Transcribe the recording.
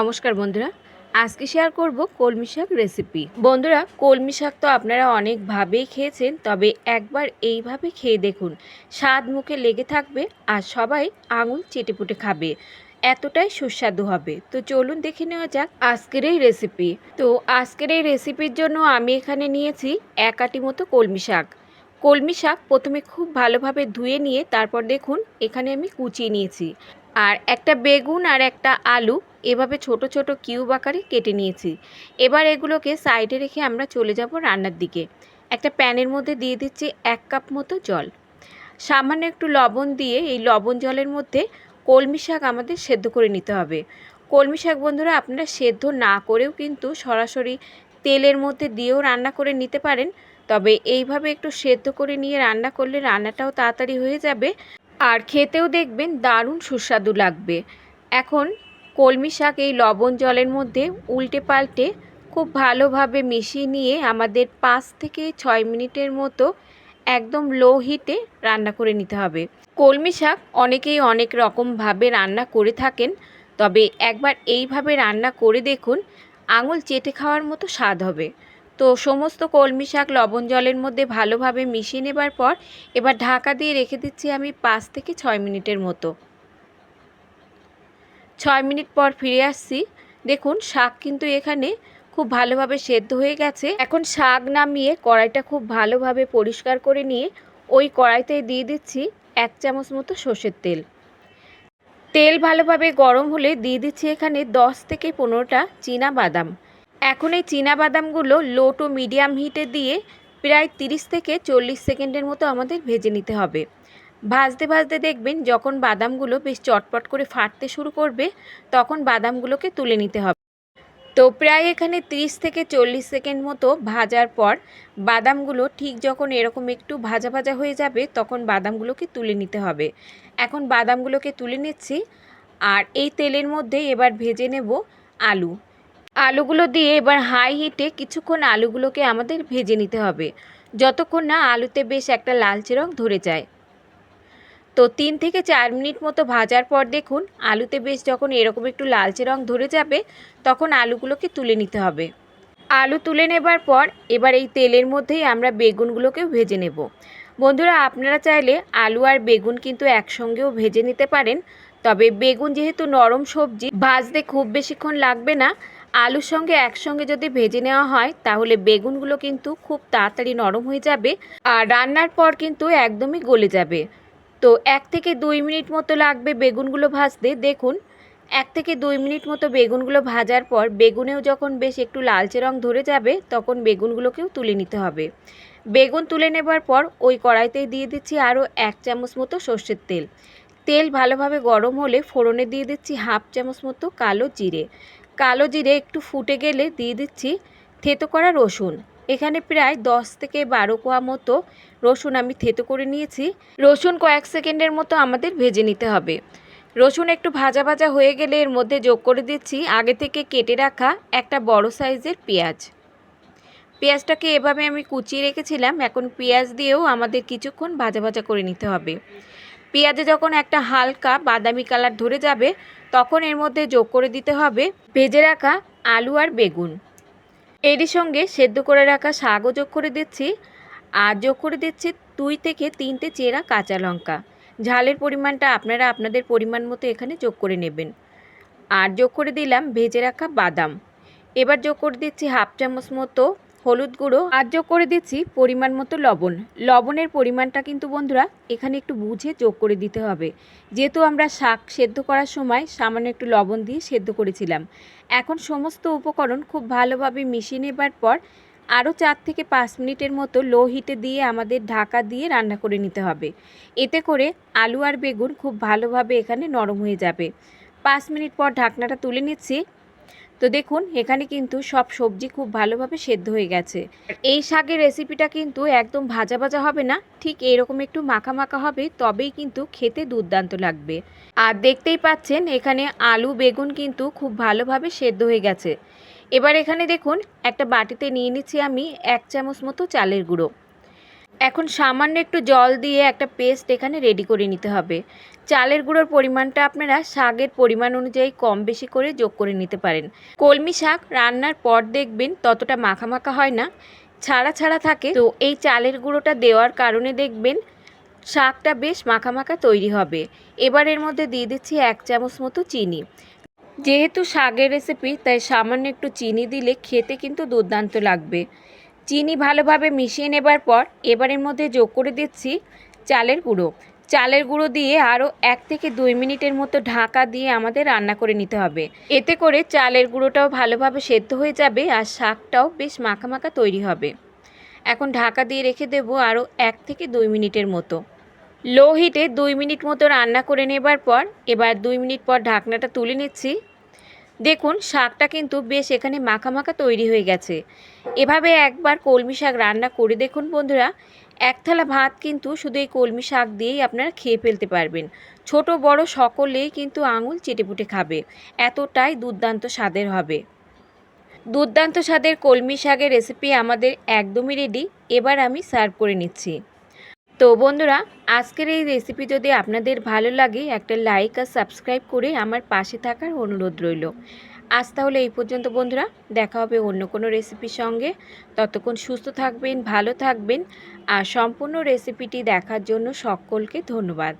নমস্কার বন্ধুরা, আজকে শেয়ার করব কলমি শাক রেসিপি বন্ধুরা, কলমি শাক তো আপনারা অনেকভাবেই খেয়েছেন, তবে একবার এইভাবে খেয়ে দেখুন। স্বাদ মুখে লেগে থাকবে আর সবাই আঙুল চেটেপুটে খাবে। এতটাই সুস্বাদু হবে। তো চলুন দেখে নেওয়া যাক আজকের এই রেসিপি তো আজকের এই রেসিপির জন্য আমি এখানে নিয়েছি এক আটি মতো কলমি শাক। কলমি শাক প্রথমে খুব ভালোভাবে ধুয়ে নিয়ে তারপর দেখুন, এখানে আমি কুচিয়ে নিয়েছি। আর একটা বেগুন আর একটা আলু, এভাবে ছোট ছোট কিউব আকারে কেটে নিয়েছি। এবার এগুলোকে সাইডে রেখে আমরা চলে যাব রান্নার দিকে। একটা প্যানের মধ্যে দিয়ে দিচ্ছি এক কাপ মতো জল। সামান্য একটু লবণ দিয়ে এই লবণ জলের মধ্যে কলমি শাক আমাদের সেদ্ধ করে নিতে হবে। কলমি শাক বন্ধুরা, আপনারা সেদ্ধ না করেও কিন্তু সরাসরি তেলের মধ্যে দিয়েও রান্না করে নিতে পারেন। তবে এইভাবে একটু সেদ্ধ করে নিয়ে রান্না করলে রান্নাটাও তাড়াতাড়ি হয়ে যাবে। আর খেতেও দেখবেন দারুণ সুস্বাদু লাগবে। এখন কলমি শাক এই লবণ জলের মধ্যে উল্টে পাল্টে খুব ভালোভাবে মিশিয়ে নিয়ে আমাদের পাঁচ থেকে ছয় মিনিটের মতো একদম লো হিটে রান্না করে নিতে হবে। কলমি শাক অনেকেই অনেক রকমভাবে রান্না করে থাকেন, তবে একবার এইভাবে রান্না করে দেখুন, আঙুল চেটে খাওয়ার মতো স্বাদ হবে। তো সমস্ত কলমি শাক লবণ জলের মধ্যে ভালোভাবে মিশিয়ে নেবার পর এবার ঢাকা দিয়ে রেখে দিচ্ছি আমি পাঁচ থেকে ছয় মিনিটের মতো। ছয় মিনিট পর ফিরে আসছি। দেখুন, শাক কিন্তু এখানে খুব ভালোভাবে সেদ্ধ হয়ে গেছে। এখন শাক নামিয়ে কড়াইটা খুব ভালোভাবে পরিষ্কার করে নিয়ে ওই কড়াইতে দিয়ে দিচ্ছি এক চামচ মতো সর্ষের তেল। তেল ভালোভাবে গরম হলে দিয়ে দিচ্ছি এখানে দশ থেকে পনেরোটা চীনা বাদাম। এখন এই চীনা বাদামগুলো লো টু মিডিয়াম হিটে দিয়ে প্রায় তিরিশ থেকে চল্লিশ সেকেন্ডের মতো আমাদের ভেজে নিতে হবে। ভাজতে ভাজতে দেখবেন যখন বাদামগুলো বেশ চটপট করে ফাটতে শুরু করবে, তখন বাদামগুলোকে তুলে নিতে হবে। তো প্রায় এখানে 30 থেকে চল্লিশ সেকেন্ড মতো ভাজার পর বাদামগুলো ঠিক যখন এরকম একটু ভাজা ভাজা হয়ে যাবে, তখন বাদামগুলোকে তুলে নিতে হবে। এখন বাদামগুলোকে তুলে নিচ্ছি, আর এই তেলের মধ্যে এবার ভেজে নেব আলু। আলুগুলো দিয়ে এবার হাই হিটে কিছুক্ষণ আলুগুলোকে আমাদের ভেজে নিতে হবে। যতক্ষণ না আলুতে বেশ একটা লালচে রং ধরে যায়। তো তিন থেকে চার মিনিট মতো ভাজার পর দেখুন, আলুতে বেশ যখন এরকম একটু লালচে রং ধরে যাবে, তখন আলুগুলোকে তুলে নিতে হবে। আলু তুলে নেবার পর এবার এই তেলের মধ্যেই আমরা বেগুনগুলোকেও ভেজে নেব। বন্ধুরা, আপনারা চাইলে আলু আর বেগুন কিন্তু একসঙ্গেও ভেজে নিতে পারেন। তবে বেগুন যেহেতু নরম সবজি, ভাজতে খুব বেশিক্ষণ লাগবে না। আলুর সঙ্গে একসঙ্গে যদি ভেজে নেওয়া হয়, তাহলে বেগুনগুলো কিন্তু খুব তাড়াতাড়ি নরম হয়ে যাবে আর রান্নার পর কিন্তু একদমই গলে যাবে। তো এক থেকে দুই মিনিট মতো লাগবে বেগুনগুলো ভাজতে। দেখুন, এক থেকে দুই মিনিট মতো বেগুনগুলো ভাজার পর বেগুনেও যখন বেশ একটু লালচে রং ধরে যাবে, তখন বেগুনগুলোকেও তুলে নিতে হবে। বেগুন তুলে নেবার পর ওই কড়াইতেই দিয়ে দিচ্ছি আরও এক চামচ মতো সর্ষের তেল। তেল ভালোভাবে গরম হলে ফোড়নে দিয়ে দিচ্ছি হাফ চামচ মতো কালো জিরে। কালো জিরে একটু ফুটে গেলে দিয়ে দিচ্ছি থেতো করা রসুন। এখানে প্রায় দশ থেকে বারো কোয়া মতো রসুন আমি থেতো করে নিয়েছি। রসুন কয়েক সেকেন্ডের মতো আমাদের ভেজে নিতে হবে। রসুন একটু ভাজা ভাজা হয়ে গেলে এর মধ্যে যোগ করে দিচ্ছি আগে থেকে কেটে রাখা একটা বড় সাইজের পেঁয়াজ। পেঁয়াজটাকে এভাবে আমি কুচিয়ে রেখেছিলাম, এখন পেঁয়াজ দিয়েও আমাদের কিছুক্ষণ ভাজা ভাজা করে নিতে হবে। পেঁয়াজে যখন একটা হালকা বাদামি কালার ধরে যাবে, তখন এর মধ্যে যোগ করে দিতে হবে ভেজে রাখা আলু আর বেগুন। এরই সঙ্গে সেদ্ধ করে রাখা শাকও যোগ করে দিচ্ছি, আর যোগ করে দিচ্ছি দুই থেকে তিনটে চেরা কাঁচা লঙ্কা। ঝালের পরিমাণটা আপনারা আপনাদের পরিমাণ মতো এখানে যোগ করে নেবেন। আর যোগ করে দিলাম ভেজে রাখা বাদাম। এবার যোগ করে দিচ্ছি হাফ চামচ মতো হলুদ গুঁড়ো আর যোগ করে দিচ্ছি পরিমাণ মতো লবণ। লবণের পরিমাণটা কিন্তু বন্ধুরা এখানে একটু বুঝে যোগ করে দিতে হবে। যেহেতু আমরা শাক সেদ্ধ করার সময় সামান্য একটু লবণ দিয়ে সেদ্ধ করেছিলাম। এখন সমস্ত উপকরণ খুব ভালোভাবে মিশিয়ে নেবার পর আরও চার থেকে পাঁচ মিনিটের মতো লো হিটে দিয়ে আমাদের ঢাকা দিয়ে রান্না করে নিতে হবে। এতে করে আলু আর বেগুন খুব ভালোভাবে এখানে নরম হয়ে যাবে। পাঁচ মিনিট পর ঢাকনাটা তুলে নিচ্ছি। তো দেখুন, এখানে কিন্তু সব সবজি খুব ভালোভাবে সেদ্ধ হয়ে গেছে। এই শাকের রেসিপিটা কিন্তু একদম ভাজা ভাজা হবে না, ঠিক এরকম একটু মাখা মাখা হবে, তবেই কিন্তু খেতে দুর্দান্ত লাগবে। আর দেখতেই পাচ্ছেন, এখানে আলু, বেগুন কিন্তু খুব ভালোভাবে সেদ্ধ হয়ে গেছে। এবার এখানে দেখুন, একটা বাটিতে নিয়ে নিচ্ছি আমি এক চামচ মতো চালের গুঁড়ো। এখন সামান্য একটু জল দিয়ে একটা পেস্ট এখানে রেডি করে নিতে হবে। চালের গুঁড়োর পরিমাণটা আপনারা শাকের পরিমাণ অনুযায়ী কম বেশি করে যোগ করে নিতে পারেন। কলমি শাক রান্নার পর দেখবেন ততটা মাখা মাখা হয় না, ছাড়া ছাড়া থাকে। তো এই চালের গুঁড়োটা দেওয়ার কারণে দেখবেন শাকটা বেশ মাখা মাখা তৈরি হবে। এবার এর মধ্যে দিয়ে দিচ্ছি এক চামচ মতো চিনি। যেহেতু শাকের রেসিপি তাই সামান্য একটু চিনি দিলে খেতে কিন্তু দুর্দান্ত লাগবে। চিনি ভালোভাবে মিশিয়ে নেবার পর এবারের মধ্যে যোগ করে দিচ্ছি চালের গুঁড়ো। চালের গুঁড়ো দিয়ে আরও এক থেকে দুই মিনিটের মতো ঢাকা দিয়ে আমাদের রান্না করে নিতে হবে। এতে করে চালের গুঁড়োটাও ভালোভাবে সেদ্ধ হয়ে যাবে আর শাকটাও বেশ মাখা মাখা তৈরি হবে। এখন ঢাকা দিয়ে রেখে দেবো আরও এক থেকে দুই মিনিটের মতো। লো হিটে দুই মিনিট মতো রান্না করে নেবার পর এবার দুই মিনিট পর ঢাকনাটা তুলে নিচ্ছি। দেখুন, শাকটা কিন্তু বেশ এখানে মাখা মাখা তৈরি হয়ে গেছে। এভাবে একবার কলমি শাক রান্না করে দেখুন বন্ধুরা, এক থালা ভাত কিন্তু শুধু এই কলমি শাক দিয়েই আপনারা খেয়ে ফেলতে পারবেন। ছোট, বড় সকলেই কিন্তু আঙুল চেটেপুটে খাবে। এতটাই দুর্দান্ত স্বাদের হবে। দুর্দান্ত স্বাদের কলমি শাকের রেসিপি আমাদের একদমই রেডি এবার আমি সার্ভ করে নিচ্ছি। তো বন্ধুরা, আজকের এই রেসিপি যদি আপনাদের ভালো লাগে, একটা লাইক আর সাবস্ক্রাইব করে আমার পাশে থাকার অনুরোধ রইল। আজ তাহলে এই পর্যন্ত বন্ধুরা, দেখা হবে অন্য কোনো রেসিপির সঙ্গে। ততক্ষণ সুস্থ থাকবেন, ভালো থাকবেন, আর সম্পূর্ণ রেসিপিটি দেখার জন্য সকলকে ধন্যবাদ।